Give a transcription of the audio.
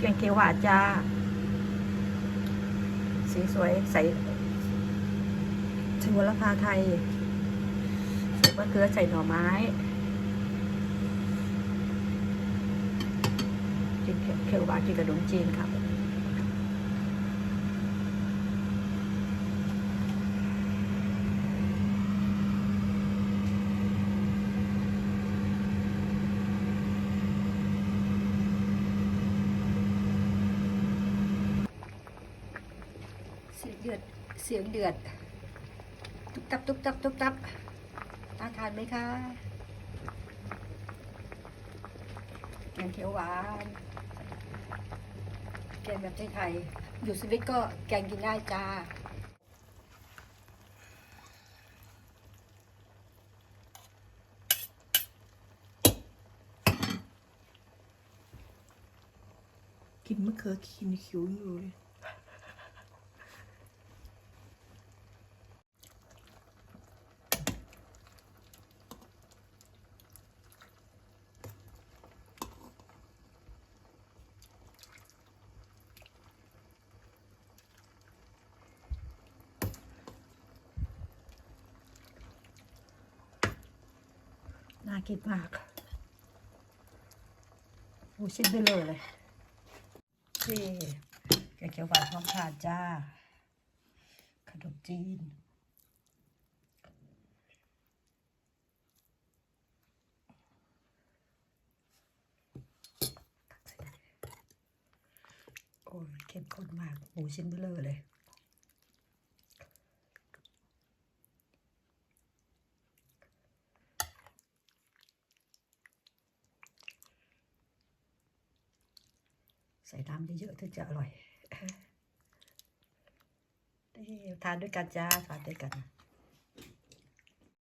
แกงเขียวหวานจ้า สีสวยใส่ชูรพาไทยใส่มะเขือใส่หน่อไม้กินเขียวหวานกินกระดุมจีนครับ เดือดเสียงเดือด ตุ๊บตับตุ๊บตับตุ๊บตับน่าทานไหมคะแกงเขียวหวานแกงแบบไทยๆอยู่สวิตก็แกงกินได้จ้ากินมะเขือกินคิ้วอยู่เลย น่ากินมากโอ้ชิ้นไปเลยเลยนี่แกงเขียวหวานพร้อมทานจ้า ขนมจีนโอ้ยเข้มข้นมากหมูชิ้นเบลอเลย ใส่น้ำเยอะๆถึงจะอร่อยทานด้วยกันจ้าทานด้วยกัน